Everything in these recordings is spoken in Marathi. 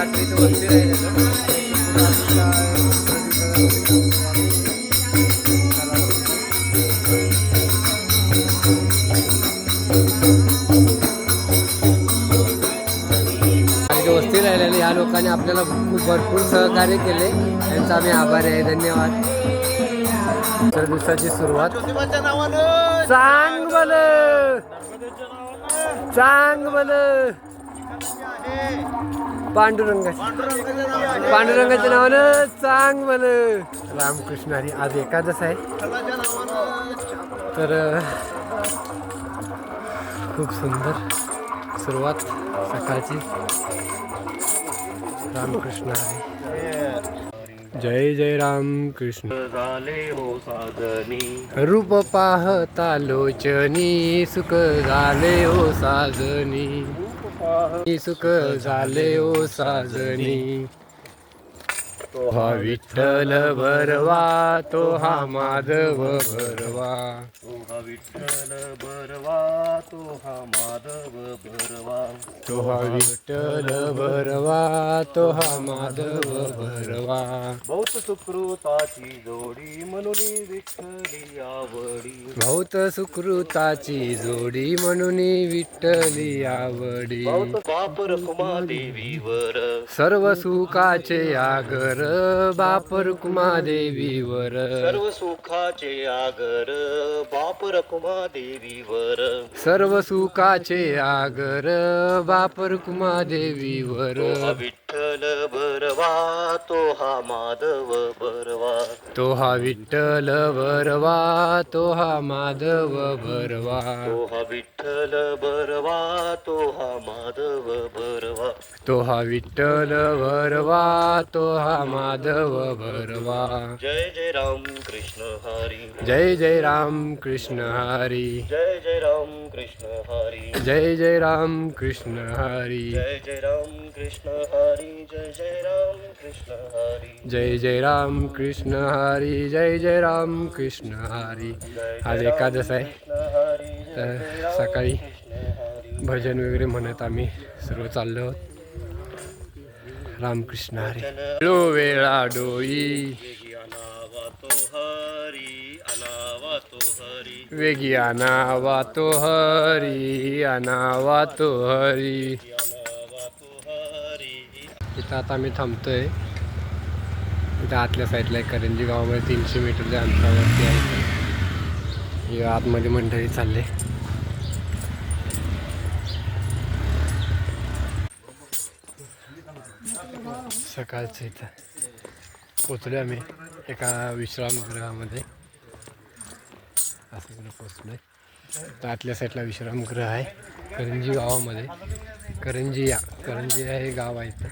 रात्री इथं वस्ती वस्ती राहिलेली या लोकांनी आपल्याला खूप भरपूर सहकार्य केले. त्यांचा आम्ही आभारी आहे. धन्यवाद. तर दिवसाची सुरुवात. चांग बल चांग बल पांडुरंगाचं. पांडुरंगाच्या नावानं चांग बल रामकृष्ण हरी आज एकादस आहे. तर खूप सुंदर सुरुवात सकाळची. रामकृष्ण हरी. जय जय राम कृष्ण झाले हो साधनी रूप पाहता लोचनी सुख झाले हो साजनी. सुख झाले हो ओ साजणी तो हा विठ्ठल भरवा तो हा माधव भरवा. तो हा विठ्ठल बरवा तो हा माधव बरवा तो हा विठ्ठल भरवा तो हा माधव भरवा. बहुत सुकृताची जोडी म्हणून विठ्ठली आवडी. बहुत सुकृताची जोडी म्हणून विठ्ठली आवडी. बहुत पाप रखुमा देवीवर सर्व सुखाचे आगर बाप रुक्मा देवीवर सर्व सुखाचे आगर बाप रखुमा देवीवर सर्व सुखाचे आगर बाप रुक्मा देवीवर विठ्ठल बरवा तो हा माधव बरवा तो हा विठ्ठल भरवा तो हा माधव भरवा. तो हा विठ्ठल बरवा तो हा माधव बरवा तो हा विठ्ठल भरवा तो हा माधव भरवा जय जय राम कृष्ण हरी जय जय राम कृष्ण हरी जय जय राम कृष्ण हरी जय जय राम कृष्ण हरी जय जय राम कृष्ण हरी जय जय राम कृष्ण हरी जय जय राम कृष्ण हरी जय जय राम कृष्ण हरी आज एकादश आहे तर सकाळी भजन वगैरे म्हणत आम्ही सर्व चाललो रामकृष्ण हरी. लो वेळा डोई हरी अनावा तो हरी. वेगी आनावा तो हरी आनावा तो हरी. अनावा तो हरी. इथं आता आम्ही थांबतोय. इथं आतल्या साईडला आहे करंजी गावामध्ये तीनशे मीटरच्या अंतरावरती आहे. आतमध्ये मंडळी चालले. सकाळचं इथं. पोचलो आम्ही एका विश्रामगृहामध्ये. असं इकडे पोचलोय. तर आतल्या साईडला विश्रामगृह आहे करंजी गावामध्ये. करंजी या. करंजी या हे गाव आहे इथं.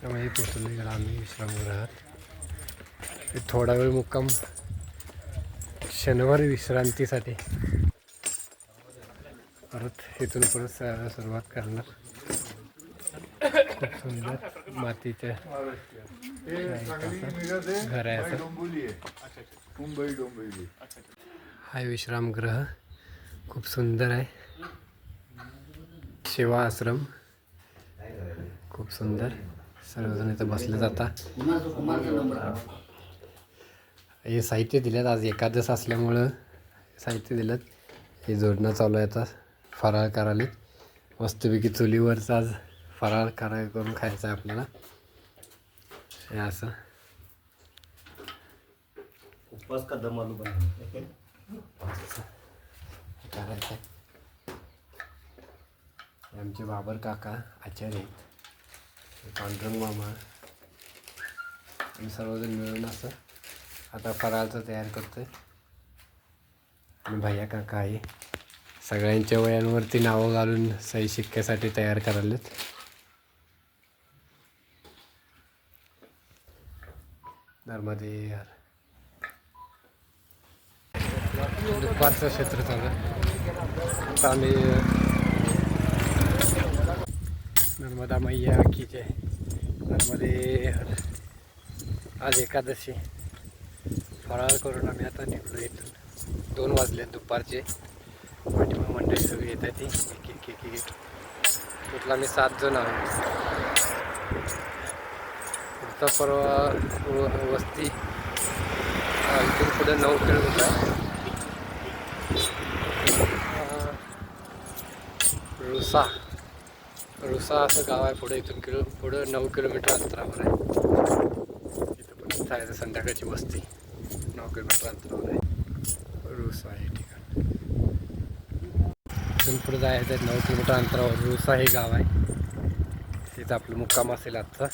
त्यामध्ये पोचलो इकडं आम्ही विश्रामगृहात. ते थोडा वेळ मुक्काम शनिवारी विश्रांतीसाठी. परत इथून परत सुरुवात करणार. सुंदर मातीचे. घर आहे असं. हा विश्रामगृह खूप सुंदर आहे. सेवा आश्रम. खूप सुंदर. सर्वजण इथं बसले जातात हे साहित्य दिलं आज एकादश असल्यामुळं साहित्य दिलं हे जोडणं चालू आहे आता. फराळ करायला मस्तपैकी चुलीवरचं आज फराळ करा करून खायचं आहे आपल्याला. हे असं. उपवास का दम आलू करायचं आहे आमचे बाबर काका आचार्य आहेत. हे पांडुरंग मामा. आम्ही सर्वजण मिळून असं आता फराळचं तयार करतोय. आणि भैया काका आहे. सगळ्यांच्या वयांवरती नावं घालून सही शिक्क्यासाठी तयार करायलेत. नर्मदे यार. दुपारचं क्षेत्र चालू आहे. आता आम्ही नर्मदा मैया की जय नर्मदे हर. आज एकादशी. फराळ करून आम्ही आता निघलो इथून. दोन वाजले दुपारचे. मग मंडळी सगळी येत आहे ती. एक एक एक एक. टोटल आम्ही सात जण आहोत. आत्ता परवा व- वस्ती इथून पुढे नऊ किलोमीटर रुसा. रुसा असं गाव आहे पुढे इथून किलो पुढं नऊ किलोमीटर अंतरावर आहे. इथं पण आहे संध्याकाळची वस्ती. नऊ किलोमीटर अंतरावर आहे. रुसा हे ठिकाण. इथून पुढे जायचं नऊ किलोमीटर अंतरावर. रुसा हे गाव आहे. तिथं आपलं मुक्काम असेल आजचा.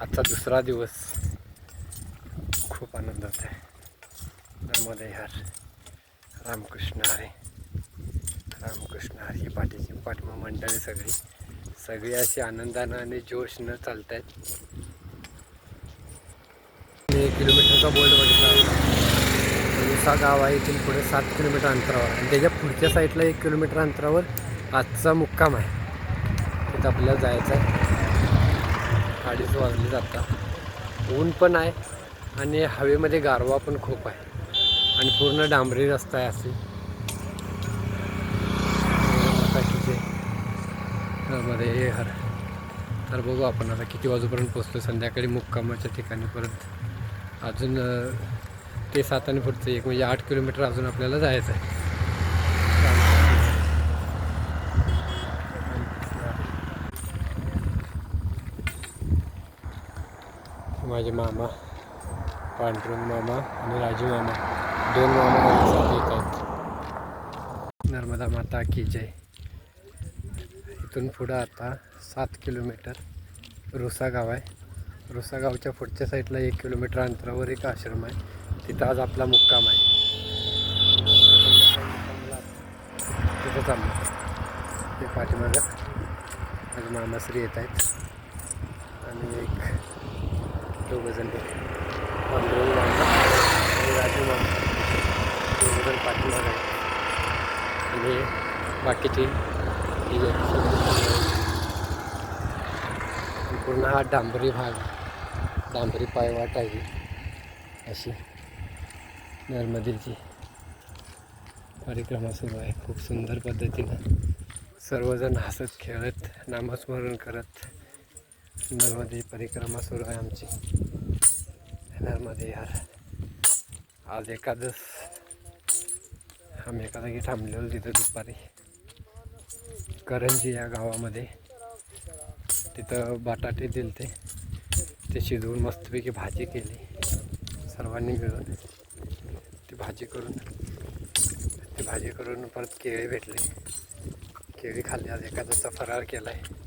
आजचा दुसरा दिवस खूप आनंदात आहे. नर्मदे हर. रामकृष्ण हरे. रामकृष्ण हरी पाठीची पाठ मंडळी सगळी. सगळी अशी आनंदानं आणि जोशनं चालत आहेत एक किलोमीटरचा बोर्ड बघितला उसा गाव आहे इथून पुढे सात किलोमीटर अंतरावर आणि त्याच्या पुढच्या साईडला एक किलोमीटर अंतरावर आजचा मुक्काम आहे. तिथं आपल्याला जायचं आहे अडीच वाजले जातात ऊन पण आहे आणि हवेमध्ये गारवा पण खूप आहे. आणि पूर्ण डांबरी रस्ता आहे असे मध्ये हे हर तर बघू आपण आता किती वाजूपर्यंत पोचतो संध्याकाळी मुक्कामाच्या ठिकाणी परत अजून ते सात आणि पुढचं एक म्हणजे आठ किलोमीटर अजून आपल्याला जायचं आहे. माझे मामा पांडुरंग मामा आणि राजू मामा. दोन मामा माझ्यासाठी येत आहेत. नर्मदा माता की जय. इथून पुढं आता सात किलोमीटर रुसा गाव आहे. रुसा गावच्या पुढच्या साईडला एक किलोमीटर अंतरावर एक आश्रम आहे. तिथं आज आपला मुक्काम आहे. तिथं चाललो ते पाठीमागं माझे मामाश्री येत आहेत. दोघंजण पांडुरंग मामा आणि राजू मामा दोघं जण पाठीमागं आणि बाकीचे पूर्ण हा डांबरी भाग. डांबरी पायवाट आहे. अशी नर्मदेची परिक्रमा सुरू आहे. खूप सुंदर पद्धतीनं सर्वजण हसत खेळत नामस्मरण करत. नर्मदे परिक्रमा सुरू आहे आमची. नर्मदे यार. आज एकादश आम्ही एका जागी थांबलेलो तिथं दुपारी. करंजी या गावामध्ये. तिथं बटाटे दिले ते शिजवून मस्तपैकी भाजी केली. सर्वांनी मिळून. ती भाजी करून. ती भाजी करून परत केळी भेटले. केळी खाल्ली. आज एखाद्याचा फरार केला आहे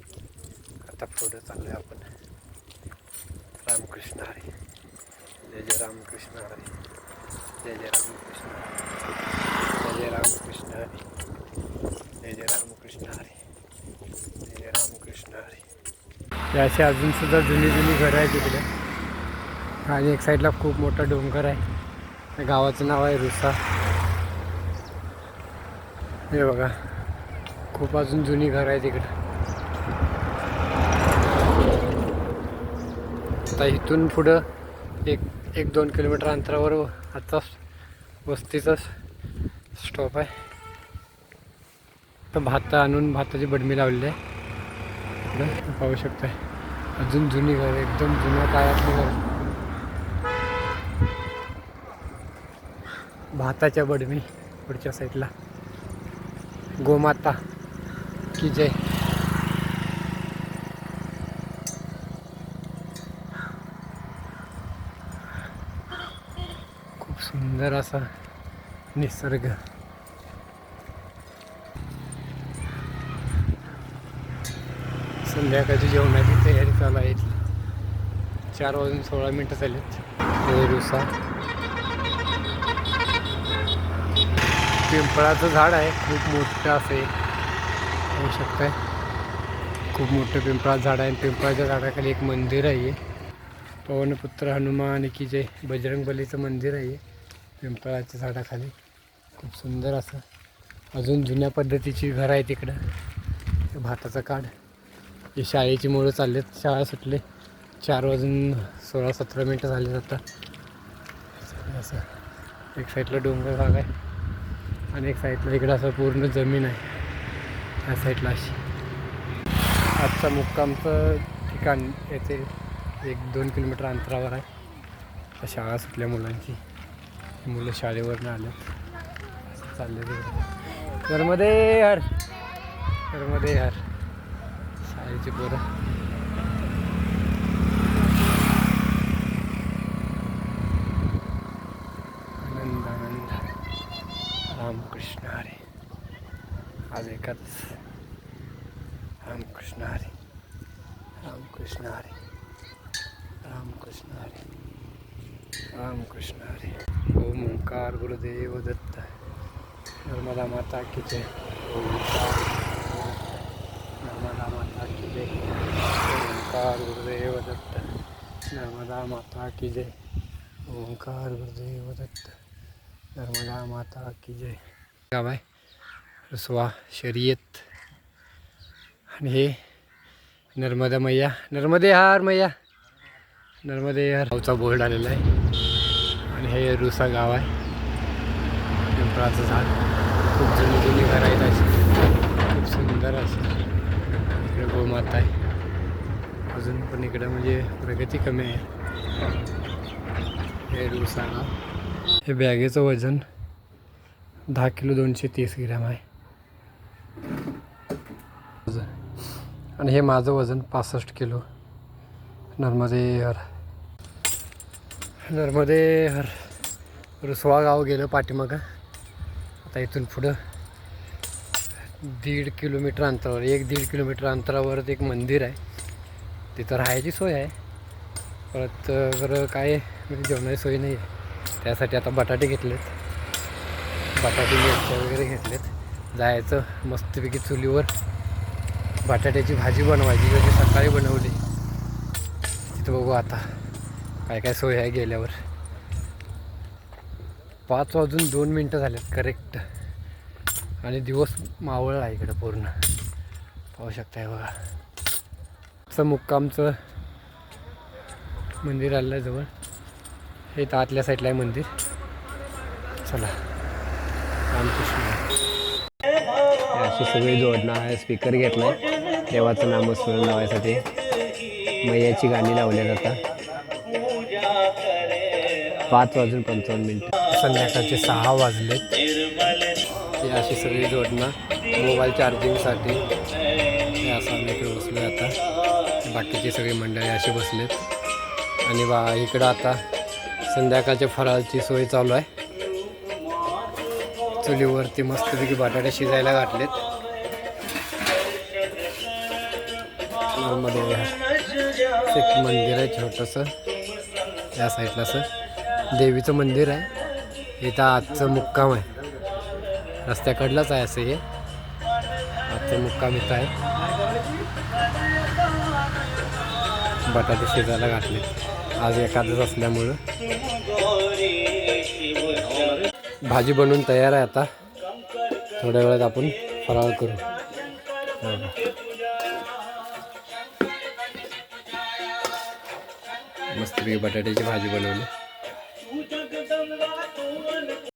आता पुढे चाललो आहे आपण. रामकृष्ण हरी. जय जय रामकृष्ण हरी. जय जय रामकृष्ण हरी. जय जय रामकृष्ण हरी. जय जय रामकृष्ण हरी. जय जय रामकृष्ण हरी. असे अजून सुद्धा जुनी जुनी घरं आहेत तिकडे आणि एक साईडला खूप मोठा डोंगर आहे. त्या गावाचं नाव आहे रुसा. हे बघा. खूप अजून जुनी घरं आहे तिकडं आता इथून पुढं एक एक दोन किलोमीटर अंतरावर आजचा वस्तीचाच स्टॉप आहे. तर भात आणून भाताची बडमी लावलेली आहे. इकडं पाहू शकतो अजून जुनी घर एकदम जुन्या काळातली घर. भाताच्या बडमी पुढच्या साईडला गोमाता. की जय खूप सुंदर असा निसर्ग. संध्याकाळची जेवणाची तयारी चालू आहे. चार वाजून सोळा मिनटं झालीत. दिवसा पिंपळाचं झाड आहे. खूप मोठं असं. होऊ शकतंय. खूप मोठं पिंपळाचं झाड आहे. आणि पिंपळाच्या झाडाखाली एक मंदिर आहे. पवनपुत्र हनुमान की जे बजरंगबलीचं मंदिर आहे. पिंपळाच्या झाडाखाली. खूप सुंदर असं. अजून जुन्या पद्धतीची घर आहे तिकडं. भाताचा भाताचं काढ. हे शाळेची मुळं चाललेत. शाळा सुटले. चार वाजून सोळा सतरा मिनटं झाले आता. असं. एक साईडला डोंगर भाग आहे. आणि एक साईडला इकडं असं पूर्ण जमीन आहे. त्या साईडला अशी. आजचा मुक्कामचं ठिकाण येथे एक दोन किलोमीटर अंतरावर आहे. शाळा सुटल्या मुलांची. मुलं शाळेवरनं आल्यात. असं चाललं घरमध्ये यार. घरमध्ये यार. शाळेची पोरं. आनंद आनंद रामकृष्ण हरे. आज एकाच. रामकृष्ण हरे. रामकृष्ण हरे. रामकृष्ण हरे. रामकृष्ण हरे. ओम ओंकार गुरुदेव दत्त नर्मदा माता की जय. ओंकार नर्मदा माता की जय. ओंकार गुरुदेव दत्त नर्मदा माता की जय. ओंकार गुरुदेव दत्त नर्मदा माता की जय. गाव आहे रसवा शर्यत. आणि हे नर्मदा मैया नर्मदे हार मैया नर्मदे हार. गावचा बोर्ड आलेला आहे. आणि हे रुसा गाव आहे. पिंपळाचं झाड. खूप जुनी जुनी घर आहेत अशी. खूप सुंदर असं. इकडे गोमाता आहे. अजून पण इकडं म्हणजे प्रगती कमी आहे. हे रुसा गाव. हे बॅगेचं वजन दहा किलो दोनशे तीस ग्रॅम आहे. आणि हे माझं वजन पासष्ट किलो. नर्मदे नर्मदे हर रुसवा गाव गेलं पाठीमागं. आता इथून पुढं दीड किलोमीटर अंतरावर एक दीड किलोमीटर अंतरावर एक मंदिर आहे. तिथं राहायची सोय आहे. परत बरं काय म्हणजे जेवणाची सोय नाही आहे. त्यासाठी आता बटाटे घेतलेत. बटाटे मिरच्या वगैरे घेतलेत. जायचं मस्तपैकी चुलीवर. बटाट्याची भाजी बनवायची जशी सकाळी बनवली. तिथं बघू आता. काय काय सोय आहे गेल्यावर. पाच वाजून दोन मिनटं झालेत करेक्ट आणि दिवस मावळला आहे इकडं पूर्ण. पाहू शकताय बघा. असं मुक्कामचं मंदिर आलं आहे जवळ. हे तर आतल्या साईडला आहे मंदिर. चला. रामकृष्ण. अशी सगळी जोडणं आहे स्पीकर घेतला देवाचं नामस्मरण लावायसाठी. मैयाची गाणी लावल्या जातात पाच वाजून पंचावन्न मिनिटं. संध्याकाळचे सहा वाजलेत. ही अशी सगळी जोडणं मोबाईल चार्जिंगसाठी हे असं आम्ही इकडे बसलो आता. बाकीची सगळी मंडळी अशी बसलेत. आणि बा इकडं आता संध्याकाळच्या फराळची सोय चालू आहे. चुलीवरती मस्तपैकी बटाटे शिजायला घातलेत. एक मंदिर आहे छोटंसं. या साईडला असं. देवीचं मंदिर आहे. इथं आजचं मुक्काम आहे. रस्त्याकडलंच आहे असं हे. आजचं मुक्काम इथं आहे. बटाटे शिजायला घातले. आज एखादंच असल्यामुळं. भाजी बनवून तयार आहे आता. थोड्या वेळात आपण फराळ करू. मस्त मस्तपैकी बटाट्याची भाजी बनवली.